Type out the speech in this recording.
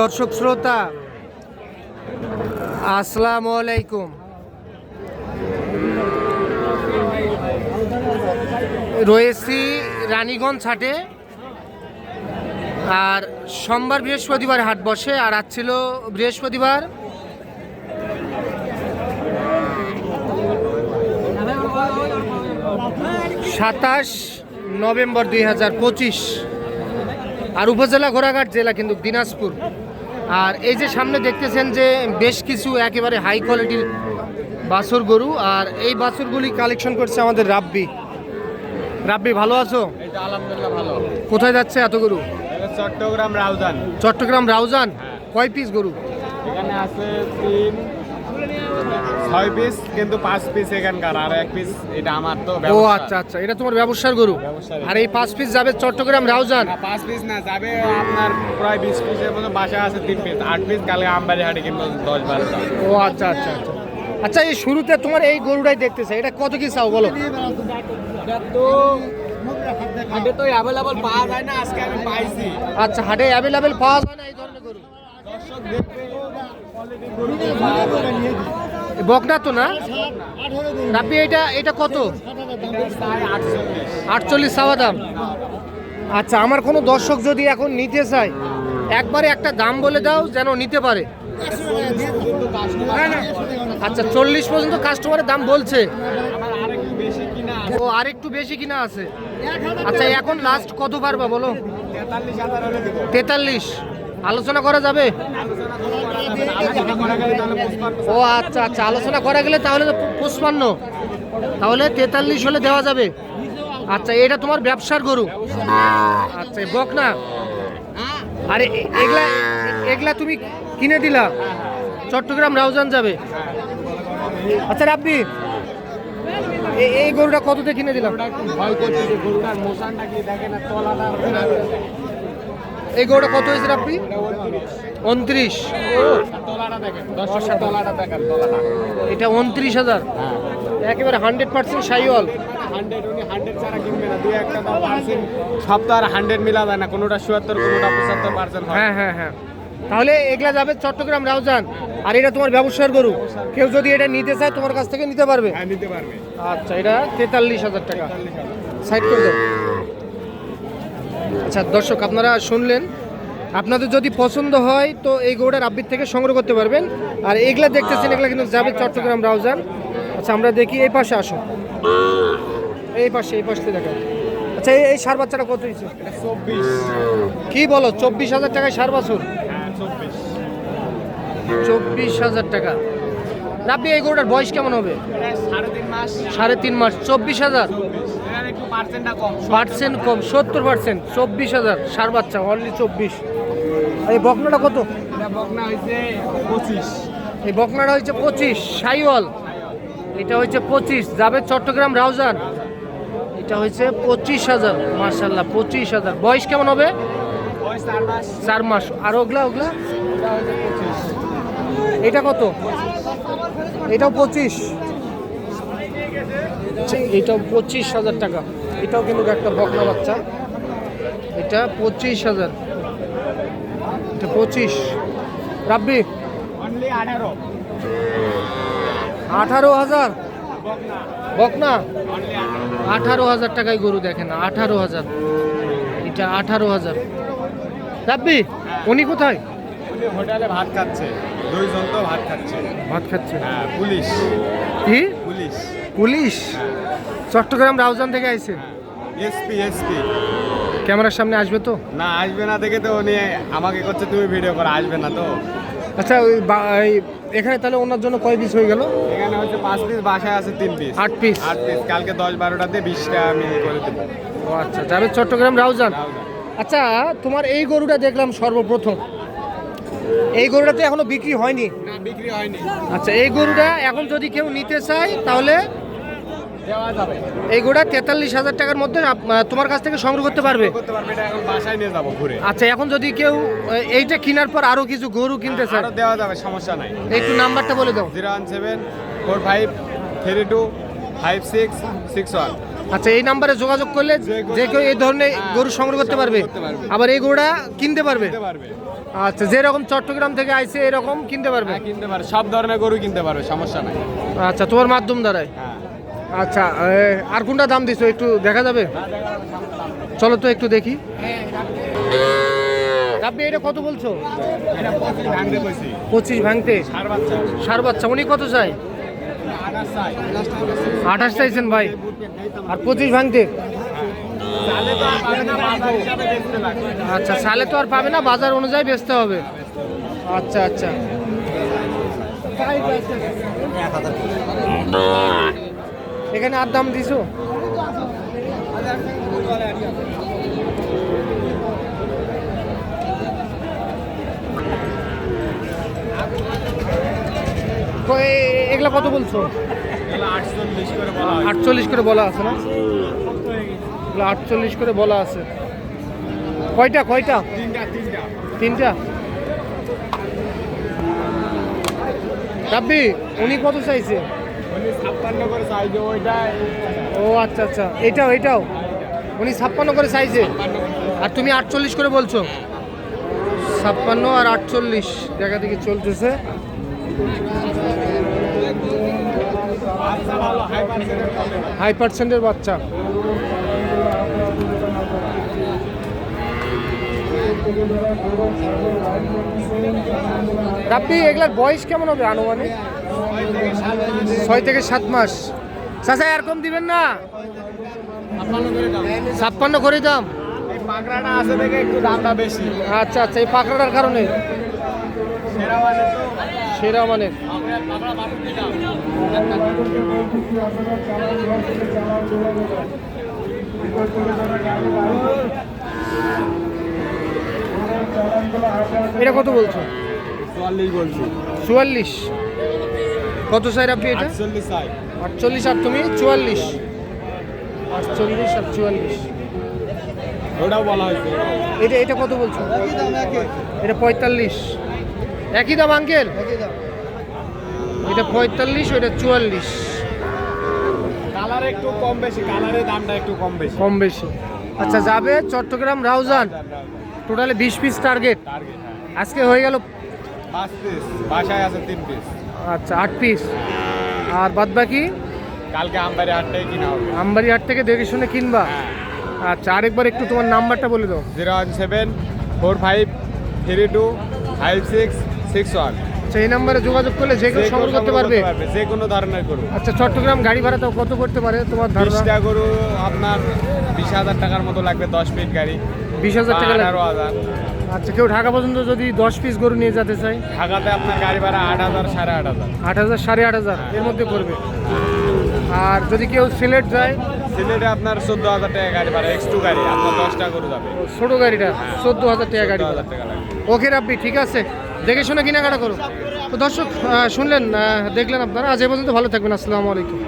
দর্শক শ্রোতা, আসসালামু আলাইকুম। রয়েছি রানীগঞ্জ হাটে। আর সোমবার বৃহস্পতিবার হাট বসে, আর আজ ছিল বৃহস্পতিবার। সাতাশ নভেম্বর দুই হাজার পঁচিশ। আর উপজেলা ঘোড়াঘাট জেলা কিন্তু দিনাজপুর। আর এই যে সামনে দেখতেছেন যে বেশ কিছু একেবারে হাই কোয়ালিটির বাছুর গরু আর এই বাছুরগুলি কালেকশন করছে আমাদের রাব্বি। রাব্বি ভালো আছো? আলহামদুলিল্লাহ ভালো। কোথায় যাচ্ছে এত গরু? চট্টগ্রাম রাউজান। চট্টগ্রাম রাউজান? কয় পিস গরু? এখানে আছে তিন ছয় পিস কিন্তু পাঁচ পিস এখানকার আর এক পিস এটা আমার তো ও আচ্ছা আচ্ছা এটা তোমার ব্যবসার গরু? আর এই পাঁচ পিস যাবে চট্টগ্রাম রাউজান? পাঁচ পিস না যাবে আপনার প্রায় বিশ পিসের মতো বাসা আছে তিন পিস আট পিস কালকে আমবাড়ি হাটে কিন্তু দশ বারোটা ও আচ্ছা আচ্ছা আচ্ছা। আচ্ছা এই শুরুতে তোমার এই গরুটাই দেখতেছে এটা কত কি চাও বলো? তো হাটে তো অ্যাভেলেবল পাওয়া যায় না আজকে আমি পাইছি। আচ্ছা হাটে অ্যাভেলেবেল পাওয়া যায় না এই ধরনের গরু? দর্শক দেখবে। বকনা তো না? রাপি এটা এটা কত? আটচল্লিশ চাওয়া দাম। আচ্ছা আমার কোনো দর্শক যদি এখন নিতে চায়, একবারে একটা দাম বলে দাও যেন নিতে পারে। আচ্ছা চল্লিশ পর্যন্ত কাস্টমারের দাম বলছে। ও আর একটু বেশি কিনা আছে। আচ্ছা এখন লাস্ট কত পারবা বলো? তেতাল্লিশ। আলোচনা করা যাবে? ও আচ্ছা আচ্ছা আলোচনা করা গেলে তাহলে পুষ্পান্ন। তাহলে তেতাল্লিশ হলে দেওয়া যাবে। আচ্ছা এটা তোমার ব্যবসার গরু? আচ্ছা বক না আরে এগুলা এগুলা তুমি কিনে দিলা। চট্টগ্রাম রাউজান যাবে। আচ্ছা রাব্বি এই গরুটা কততে কিনে দিলাম? এই গরুটা কত হয়েছে রাব্বি উনত্রিশ। এটা উনত্রিশ হাজার। একেবারে হান্ড্রেড পার্সেন্ট সাইওয়াল। উনি হান্ড্রেড মিলা যায় না কোনোটা চুয়াত্তর কোনোটা পঁচাত্তর পার্সেন্ট হ্যাঁ। হ্যাঁ হ্যাঁ তাহলে এগুলা যাবে চট্টগ্রাম রাউজান। আর এটা তোমার ব্যবসার গরু। কেউ যদি এটা নিতে চায় তোমার কাছ থেকে নিতে পারবে। হ্যাঁ নিতে পারবে। আচ্ছা এটা তেতাল্লিশ হাজার টাকা। সাইড করে দাও। আচ্ছা দর্শক আপনারা শুনলেন। আপনাদের যদি পছন্দ হয় তো এই গরুটার আব্বির থেকে সংগ্রহ করতে পারবেন। আর এগুলা দেখতেছেন এগুলা কিন্তু যাবে চট্টগ্রাম রাউজান আচ্ছা আমরা দেখি এই পাশে আসো। এই পাশে এই পাশে দেখা আচ্ছা এই- এই সার বাচ্চাটা কত হয়েছে? কি বলো চব্বিশ হাজার টাকায় সার বাছুর? হ্যাঁ চব্বিশ হাজার টাকা। রাব্বি এই গরুটার বয়স কেমন হবে? সাড়ে তিন মাস। চব্বিশ হাজার। পার্সেন্ট কম সত্তর পার্সেন্ট। চব্বিশ হাজার সার বাচ্চা অনলি চব্বিশ। এই বকনাটা কত? বকনা হয়েছে পঁচিশ এই বকনাটা হচ্ছে পঁচিশ সাইওয়াল। এটা হচ্ছে পঁচিশ যাবে চট্টগ্রাম রাউজান। এটা হচ্ছে পঁচিশ হাজার মার্শাল্লাহ পঁচিশ হাজার। বয়স কেমন হবে? চার মাস। আর ওগুলা ওগুলা? হয়েছে এটা কত? এটাও পঁচিশ। আচ্ছা, এটাও পঁচিশ হাজার টাকা। এটাও কিন্তু একটা বকনা বাচ্চা। এটা পঁচিশ হাজার। এটা পঁচিশ। রাব্বি? আঠারো। আঠারো হাজার? বকনা। বকনা? আঠারো হাজার টাকায় গরু দেখেন আঠারো হাজার। এটা আঠারো হাজার। রাব্বি উনি কোথায়? হোটেলে ভাত খাচ্ছে। দুইজন তো ভাত খাচ্ছে। ভাত খাচ্ছে। হ্যাঁ পুলিশ। কি? পুলিশ। পুলিশ? চট্টগ্রাম রাউজান থেকে আইছে? SP SP. ক্যামেরার সামনে আসবে তো? না আসবে না দেখে তো উনি আমাকে করছে তুমি ভিডিও করে আসবে না তো। আচ্ছা ওই এখানে তাহলে ওনার জন্য কয় পিস হয়ে গেল? এখানে হচ্ছে পাঁচ পিস বাসায় আছে তিন পিস আট পিস আট পিস কালকে দশ বারোটাতে বিশটা আমি করে দেবো। ও আচ্ছা যাবে চট্টগ্রাম রাউজান। আচ্ছা তোমার এই গরুটা দেখলাম সর্বপ্রথম। এই গরুটা তো এখনও বিক্রি হয়নি। বিক্রি হয়নি। আচ্ছা এই গরুটা এখন যদি কেউ নিতে চায় তাহলে এই গরুটা তেতাল্লিশ হাজার টাকার মধ্যে তোমার কাছ থেকে সংগ্রহ করতে পারবে? আচ্ছা এখন যদি কেউ এইটা কেনার পর আরও কিছু গরু কিনতে চায়? দেওয়া যাবে সমস্যা নাই। একটু নাম্বারটা বলে দাও। Zero one seven four five three two five six six one. আচ্ছা এই নাম্বারে যোগাযোগ করলে যে কেউ এই ধরনের হ্যাঁ, গরু সংগ্রহ করতে পারবে। আবার এই গরুটা কিনতে পারবে? আচ্ছা যেরকম চট্টগ্রাম থেকে আইছে এরকম কিনতে পারবে? হ্যাঁ কিনতে পারবে। সব ধরনের গরু কিনতে পারবে সমস্যা নাই। আচ্ছা তোমার মাধ্যম দ্বারাই? হ্যাঁ। আচ্ছা আর কোনটা দাম দিছো একটু দেখা যাবে? চলো তো একটু দেখি। আপনি এটা কত বলছো? পঁচিশ ভাঙতে সার বাচ্চা। উনি কত চাই আঠাশ চাই চাইছেন ভাই। আর পঁচিশ ভাঙতে? আচ্ছা সালে তো আর পাবে না, বাজার অনুযায়ী বেচতে হবে। আচ্ছা আচ্ছা। এখানে আর দাম দিছো? এ- এগুলা কত বলছো? আটচল্লিশ করে বলা আছে না? এগুলো আটচল্লিশ করে বলা আছে। কয়টা কয়টা? তিনটা রাব্বি উনি কত চাইছে? ও আচ্ছা আচ্ছা। এটাও এটাও? উনি ছাপ্পান্ন করে চাইছে। আর তুমি আটচল্লিশ করে বলছো? ছাপ্পান্ন আর আটচল্লিশ। দেখা দেখি চলতেছে। হাই পার্সেন্টের বাচ্চা। আপনি এগুলার বয়স কেমন হবে আনুমানিক? ছয় থেকে সাত মাস। চাচা আর কম দিবেন না? ছাপ্পান্ন করে দাম। ছাপ্পান্ন করে দাম এই পাকড়াটা আছে দেখে একটু দামটা বেশি। আচ্ছা আচ্ছা এই পাকড়াটার কারণে। সেরা মানে মানে দিলাম এটা কত বলছো? চুয়াল্লিশ বলছি। চুয়াল্লিশ। কত চাই আপনি এটা? আটচল্লিশ আটচল্লিশ আর তুমি? চুয়াল্লিশ। আটচল্লিশ আর চুয়াল্লিশ। ওটাও বলা হয়েছে। এটা এটা কত বলছো? এটা পঁয়তাল্লিশ। একই দাম আঙ্কেল? এটা পঁয়তাল্লিশ ওইটা চুয়াল্লিশ। কালার একটু কম বেশি কালারের দামটা একটু কম বেশি। কম বেশি। আচ্ছা যাবে চট্টগ্রাম রাউজান? টোটালে বিশ পিস টার্গেট হ্যাঁ। আজকে হয়ে গেল পাঁচ পিস বাসায় আছে তিন পিস আচ্ছা আট পিস আর বাদ বাকি? কালকে আমবাড়ি হাটটাই কিনা হবে। আমবাড়ি হাট থেকে দেখে শুনে কিনবা। হ্যাঁ। আচ্ছা আরেকবার একটু তোমার নাম্বারটা বলে দাও। Zero one seven four five three two five six six one আচ্ছা এই নাম্বারে যোগাযোগ করলে যে কেউ সংগ্রহ করতে পারবে? যে কোনো ধরনের গরু আচ্ছা চট্টগ্রাম গাড়ি ভাড়া তাও কত করতে পারে তোমার ধারণা? বিশটা গরু আপনার বিশ হাজার টাকার মতো লাগবে দশ ফিট গাড়ি। বিশ হাজার টাকা। আঠারো হাজার। আচ্ছা কেউ ঢাকা পর্যন্ত যদি দশ পিস গরু নিয়ে যেতে চায়? ঢাকাতে আপনার গাড়ি ভাড়া আট হাজার সাড়ে আট হাজার। আট হাজার সাড়ে আট হাজার এর মধ্যে করবে। আর যদি কেউ সিলেট যায় সিলেটে আপনার চোদ্দ হাজার টাকা গাড়ি ভাড়া এক্স টু গাড়ি আপনার দশটা গরু যাবে। ছোট গাড়িটা চোদ্দ হাজার টাকা গাড়ি হাজার টাকা ওকে রাব্বি ঠিক আছে। দেখে শুনে কেনাকাটা করো। তো দর্শক শুনলেন আহ, দেখলেন আপনারা। আজ এ পর্যন্ত ভালো থাকবেন। আসসালামু আলাইকুম।